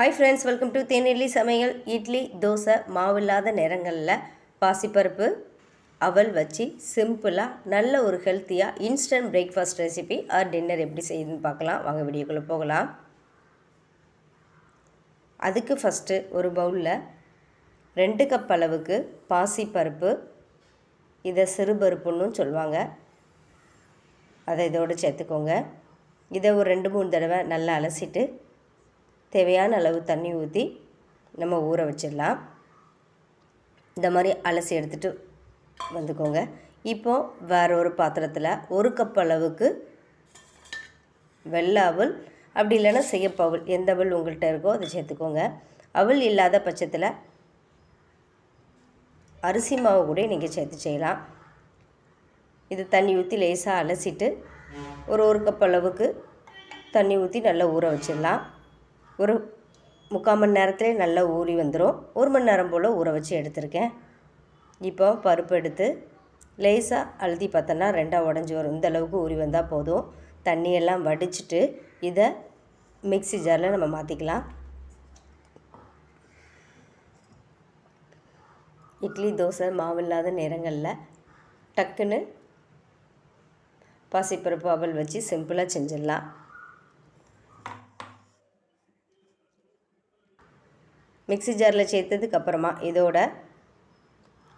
Hi friends welcome to தேநெல்லி சமையல் இட்லி தோசை மாவில்லாத நேரங்களில் பாசிப்பருப்பு அவல் வச்சு சிம்பிளாக நல்ல ஒரு ஹெல்த்தியாக instant breakfast recipe or dinner எப்படி செய்யுதுன்னு பார்க்கலாம். வாங்க வீடியோக்குள்ளே போகலாம். அதுக்கு ஃபஸ்ட்டு ஒரு பவுலில் ரெண்டு கப் அளவுக்கு பாசிப்பருப்பு. இதை சிறுபருப்புன்னு சொல்லுவாங்க. அதை இதோடு சேர்த்துக்கோங்க. இதை ஒரு ரெண்டு மூணு தடவை நல்லா அலசிட்டு தேவையான அளவு தண்ணி ஊற்றி நம்ம ஊற வச்சிடலாம். இந்த மாதிரி அலசி எடுத்துகிட்டு வந்துக்கோங்க. இப்போது வேற ஒரு பாத்திரத்தில் ஒரு கப் அளவுக்கு வெள்ளை அவள் அப்படி இல்லைன்னா சிகப்பு எந்த அவள் உங்கள்கிட்ட இருக்கோ அதை சேர்த்துக்கோங்க. அவள் இல்லாத பட்சத்தில் அரிசி மாவு கூட நீங்கள் சேர்த்து செய்யலாம். இது தண்ணி ஊற்றி லேசாக அலசிட்டு ஒரு ஒரு கப் அளவுக்கு தண்ணி ஊற்றி நல்லா ஊற வச்சிடலாம். ஒரு முக்கால் மணி நேரத்துலேயே நல்லா ஊறி வந்துடும் ஒரு மணி நேரம் போல் ஊற வச்சு எடுத்திருக்கேன். இப்போ பருப்பு எடுத்து லேசாக அழுத்தி பார்த்தோன்னா ரெண்டாக உடஞ்சி வரும். இந்த அளவுக்கு ஊறி வந்தால் போதும். தண்ணியெல்லாம் வடிச்சிட்டு இதை மிக்ஸி ஜாரில் நம்ம மாற்றிக்கலாம் இட்லி தோசை மாவு இல்லாத நேரங்களில் டக்குன்னு பாசிப்பருப்பு அவல் வச்சு சிம்பிளாக செஞ்சிடலாம். மிக்ஸி ஜாரில் சேர்த்ததுக்கு அப்புறமா இதோட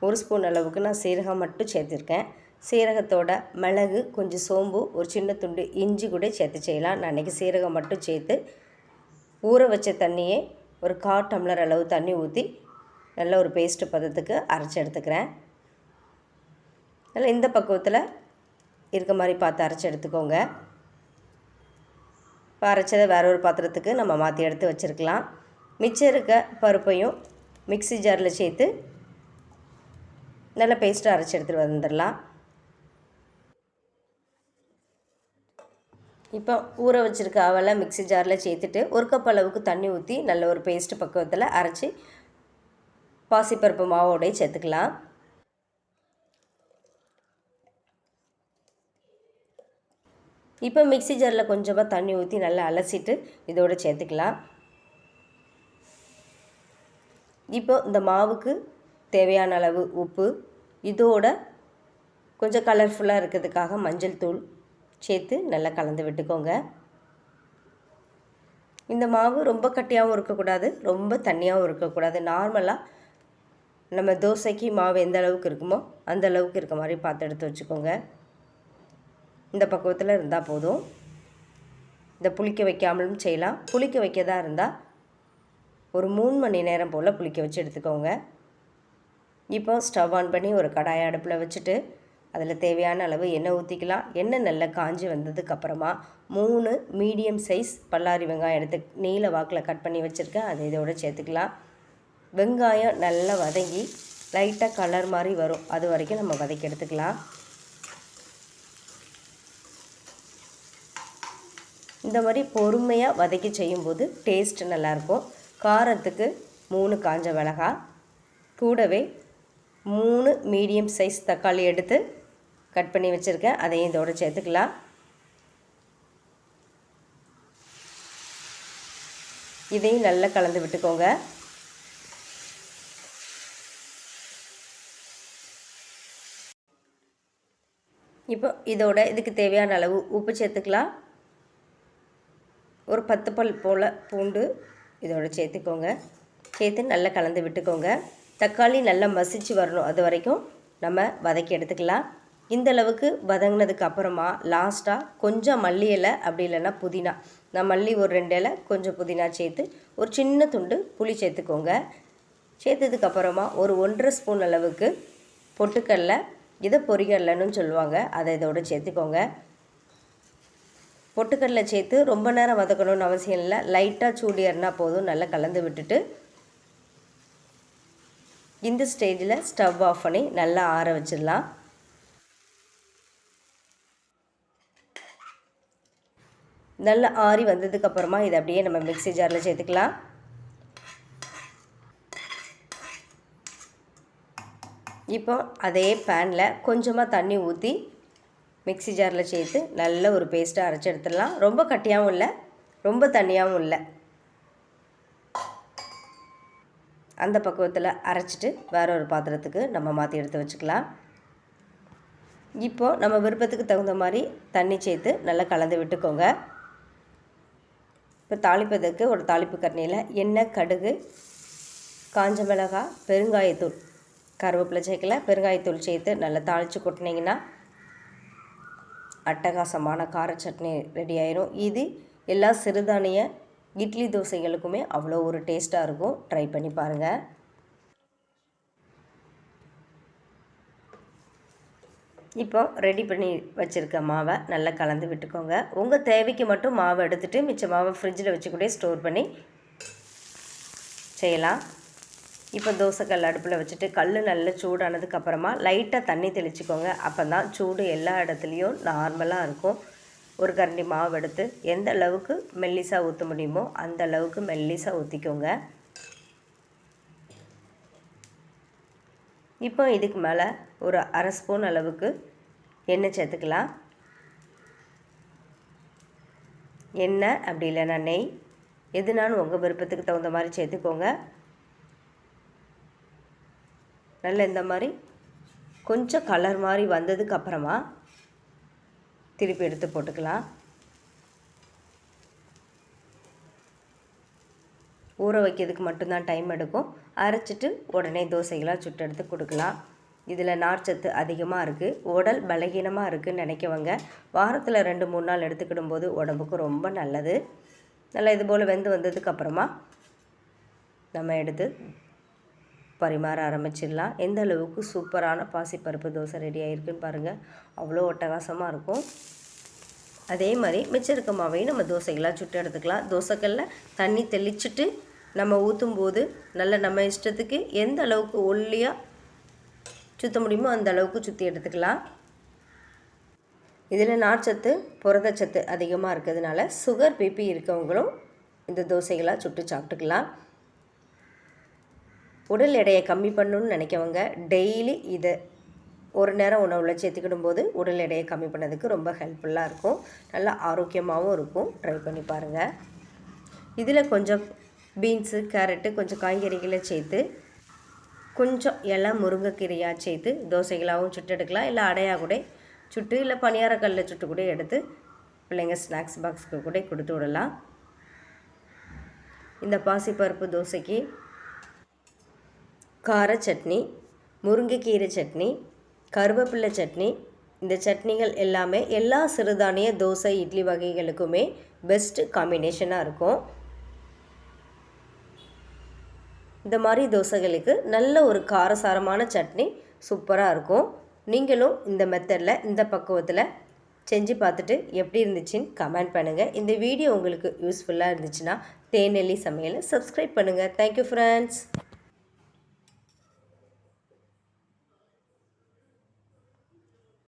ஒரு ஸ்பூன் அளவுக்கு நான் சீரகம் மட்டும் சேர்த்துருக்கேன். சீரகத்தோட மிளகு கொஞ்சம் சோம்பு ஒரு சின்ன துண்டு இஞ்சி கூட சேர்த்து செய்யலாம். நான் அன்றைக்கி சீரகம் மட்டும் சேர்த்து ஊற வச்ச தண்ணியே ஒரு கா டம்ளர் அளவு தண்ணி ஊற்றி நல்ல ஒரு பேஸ்ட்டு பதத்துக்கு அரைச்சி எடுத்துக்கிறேன். நல்லா இந்த பக்குவத்தில் இருக்க மாதிரி பார்த்து அரைச்சி எடுத்துக்கோங்க. இப்போ அரைச்சதை வேற ஒரு பாத்திரத்துக்கு நம்ம மாற்றி எடுத்து வச்சுருக்கலாம். மிச்சம் இருக்க பருப்பையும் மிக்ஸி ஜாரில் சேர்த்து நல்லா பேஸ்ட்டாக அரைச்சி எடுத்துகிட்டு வந்துடலாம். இப்போ ஊற வச்சுருக்க அவலை மிக்சி ஜாரில் சேர்த்துட்டு ஒரு கப் அளவுக்கு தண்ணி ஊற்றி நல்ல ஒரு பேஸ்ட்டு பக்குவத்தில் அரைச்சி பாசிப்பருப்பு மாவோடய சேர்த்துக்கலாம். இப்போ மிக்ஸி ஜாரில் கொஞ்சமாக தண்ணி ஊற்றி நல்லா அலசிட்டு இதோடு சேர்த்துக்கலாம். இப்போ இந்த மாவுக்கு தேவையான அளவு உப்பு இதோட கொஞ்சம் கலர்ஃபுல்லாக இருக்கிறதுக்காக மஞ்சள் தூள் சேர்த்து நல்லா கலந்து விட்டுக்கோங்க. இந்த மாவு ரொம்ப கட்டியாகவும் இருக்கக்கூடாது ரொம்ப தண்ணியாகவும் இருக்கக்கூடாது. நார்மலாக நம்ம தோசைக்கு மாவு எந்த அளவுக்கு இருக்குமோ அந்த அளவுக்கு இருக்க மாதிரி பார்த்து எடுத்து வச்சுக்கோங்க. இந்த பக்குவத்தில் இருந்தால் போதும். இந்த புளிக்க வைக்காமலும் செய்யலாம். புளிக்க வைக்கதா இருந்தால் ஒரு மூணு மணி நேரம் போல் புளிக்க வச்சு எடுத்துக்கோங்க. இப்போ ஸ்டவ் ஆன் பண்ணி ஒரு கடாயை அடுப்பில் வச்சுட்டு அதில் தேவையான அளவு எண்ணெய் ஊற்றிக்கலாம். எண்ணெய் நல்லா காஞ்சி வந்ததுக்கப்புறமா மூணு மீடியம் சைஸ் பல்லாரி வெங்காயம் எடுத்து நீல வாக்கில் கட் பண்ணி வச்சுருக்கேன். அதை இதோட சேர்த்துக்கலாம். வெங்காயம் நல்லா வதங்கி லைட்டாக கலர் மாதிரி வரும். அது வரைக்கும் நம்ம வதக்கி எடுத்துக்கலாம். இந்த மாதிரி பொறுமையாக வதக்கி செய்யும்போது டேஸ்ட் நல்லாயிருக்கும். காரத்துக்கு மூணு காஞ்ச மிளகாய் கூடவே மூணு மீடியம் சைஸ் தக்காளி எடுத்து கட் பண்ணி வச்சுருக்கேன். அதையும் இதோட சேர்த்துக்கலாம். இதையும் நல்லா கலந்து விட்டுக்கோங்க. இப்போ இதோட இதுக்கு தேவையான அளவு உப்பு சேர்த்துக்கலாம். ஒரு பத்து பல் போல் பூண்டு இதோட சேர்த்துக்கோங்க. சேர்த்து நல்லா கலந்து விட்டுக்கோங்க. தக்காளி நல்லா மசிச்சு வரணும் அது வரைக்கும். நம்ம வதக்கி எடுத்துக்கலாம். இந்த அளவுக்கு வதங்கினதுக்கு அப்புறமா லாஸ்ட்டாக கொஞ்சம் மல்லி இலை அப்படி இல்லைன்னா புதினா. நான் மல்லி ஒரு ரெண்டு இலை கொஞ்சம் புதினா சேர்த்து ஒரு சின்ன துண்டு புளி சேர்த்துக்கோங்க. சேர்த்ததுக்கப்புறமா ஒரு ஒன்றரை ஸ்பூன் அளவுக்கு பொட்டுக்கடலை இதை பொறிகடலைன்னு சொல்லுவாங்க. அதை இதோடு சேர்த்துக்கோங்க. பொட்டுக்கடலை சேர்த்து ரொம்ப நேரம் வதக்கணும்னு அவசியம் இல்லை. லைட்டாக சூடு ஏறினா போதும். நல்லா கலந்து விட்டுட்டு இந்த ஸ்டேஜில் ஸ்டவ் ஆஃப் பண்ணி நல்லா ஆற வச்சிடலாம். நல்லா ஆறி வந்ததுக்கப்புறமா இதை அப்படியே நம்ம மிக்ஸி ஜாரில் சேர்த்துக்கலாம். இப்போ அதே பேனில் கொஞ்சமாக தண்ணி ஊற்றி மிக்ஸி ஜாரில் சேர்த்து நல்ல ஒரு பேஸ்ட்டாக அரைச்சி எடுத்துடலாம். ரொம்ப கட்டியாகவும் இல்லை ரொம்ப தண்ணியாகவும் இல்லை. அந்த பக்குவத்தில் அரைச்சிட்டு வேற ஒரு பாத்திரத்துக்கு நம்ம மாற்றி எடுத்து வச்சுக்கலாம். இப்போது நம்ம விருப்பத்துக்கு தகுந்த மாதிரி தண்ணி சேர்த்து நல்லா கலந்து விட்டுக்கோங்க. இப்போ தாளிப்பதற்கு ஒரு தாளிப்பு கரணியில் எண்ணெய் கடுகு காஞ்ச மிளகாய் பெருங்காயத்தூள். கருவேப்பிலை சேர்க்கல பெருங்காயத்தூள் சேர்த்து நல்லா தாளித்து கொட்டினீங்கன்னா அட்டகாசமான கார சட்னி ரெடி ஆயிரும். இது எல்லா சிறுதானிய இட்லி தோசைகளுக்குமே அவ்வளோ ஒரு டேஸ்ட்டாக இருக்கும். ட்ரை பண்ணி பாருங்கள் இப்போ ரெடி பண்ணி வச்சுருக்க மாவை நல்லா கலந்து விட்டுக்கோங்க. உங்கள் தேவைக்கு மட்டும் மாவை எடுத்துகிட்டு மிச்ச மாவை ஃப்ரிட்ஜில் வச்சு கூட ஸ்டோர் பண்ணி செய்யலாம். இப்போ தோசைக்கல் அடுப்பில் வச்சுட்டு கல் நல்லா சூடானதுக்கப்புறமா லைட்டாக தண்ணி தெளிச்சுக்கோங்க. அப்போ தான் சூடு எல்லா இடத்துலையும் நார்மலாக இருக்கும். ஒரு கரண்டி மாவு எடுத்து எந்த அளவுக்கு மெல்லிசாக ஊற்ற முடியுமோ அந்த அளவுக்கு மெல்லிசாக ஊற்றிக்கோங்க இப்போ இதுக்கு மேலே ஒரு அரை ஸ்பூன் அளவுக்கு எண்ணெய் சேர்த்துக்கலாம். எண்ணெய் அப்படி இல்லைன்னா நெய் எதுனாலும் உங்கள் விருப்பத்துக்கு தகுந்த மாதிரி சேர்த்துக்கோங்க. நல்ல இந்த மாதிரி கொஞ்சம் கலர் மாதிரி வந்ததுக்கு அப்புறமா திருப்பி எடுத்து போட்டுக்கலாம். ஊற வைக்கிறதுக்கு மட்டும்தான் டைம் எடுக்கும். அரைச்சிட்டு உடனே தோசைகளாக சுட்டு எடுத்து கொடுக்கலாம். இதில் நார்ச்சத்து அதிகமாக இருக்குது உடல் பலகீனமாக இருக்குதுன்னு நினைக்கவங்க வாரத்தில் ரெண்டு மூணு நாள் எடுத்துக்கிடும் போது உடம்புக்கு ரொம்ப நல்லது. நல்லா இது போல் வெந்து வந்ததுக்கப்புறமா நம்ம எடுத்து பரிமாற ஆரம்பிச்சிடலாம். எந்த அளவுக்கு சூப்பரான பாசிப்பருப்பு தோசை ரெடி ஆகிருக்குன்னு பாருங்கள் அவ்வளோ ஒட்டகாசமாக இருக்கும். அதே மாதிரி மிச்சம் இருக்க மாவையும் நம்ம தோசைகளாக சுட்டு எடுத்துக்கலாம். தோசைக்கல்ல தண்ணி தெளிச்சுட்டு நம்ம ஊற்றும் போது நல்ல நம்ம இஷ்டத்துக்கு எந்த அளவுக்கு ஒல்லியாக சுற்ற முடியுமோ அந்த அளவுக்கு சுற்றி எடுத்துக்கலாம். இதில் நார்ச்சத்து புரதச்சத்து அதிகமாக இருக்கிறதுனால சுகர் பிபி இருக்கவங்களும் இந்த தோசைகளாக சுட்டு சாப்பிட்டுக்கலாம். உடல் எடையை கம்மி பண்ணணுன்னு நினைக்கவங்க டெய்லி இதை ஒரு நேரம் உணவில் சேர்த்துக்கிடும் போது உடல் எடையை கம்மி பண்ணதுக்கு ரொம்ப ஹெல்ப்ஃபுல்லாக இருக்கும். நல்லா ஆரோக்கியமாகவும் இருக்கும். ட்ரை பண்ணி பாருங்கள் இதில் கொஞ்சம் பீன்ஸு கேரட்டு கொஞ்சம் காய்கறிகளை சேர்த்து கொஞ்சம் இலை முருங்கைக்கீரையாக சேர்த்து தோசைகளாகவும் சுட்டு எடுக்கலாம். இல்லை அடையாக கூட சுட்டு இல்லை பணியாரக்கல்லில் சுட்டு கூட எடுத்து பிள்ளைங்க ஸ்நாக்ஸ் பாக்ஸுக்கு கூட கொடுத்து விடலாம். இந்த பாசிப்பருப்பு தோசைக்கு கார சட்னி முருங்கைக்கீரை சட்னி கருவேப்பிள்ளை சட்னி. இந்த சட்னிகள் எல்லாமே எல்லா சிறுதானிய தோசை இட்லி வகைகளுக்குமே பெஸ்ட்டு காம்பினேஷனாக இருக்கும். இந்த மாதிரி தோசைகளுக்கு நல்ல ஒரு காரசாரமான சட்னி சூப்பராக இருக்கும். நீங்களும் இந்த மெத்தடில் இந்த பக்குவத்தில் செஞ்சு பார்த்துட்டு எப்படி இருந்துச்சுன்னு கமெண்ட் பண்ணுங்கள் இந்த வீடியோ உங்களுக்கு யூஸ்ஃபுல்லாக இருந்துச்சுன்னா தேநெல்லி சமையலை சப்ஸ்கிரைப் பண்ணுங்கள் தேங்க்யூ ஃப்ரெண்ட்ஸ்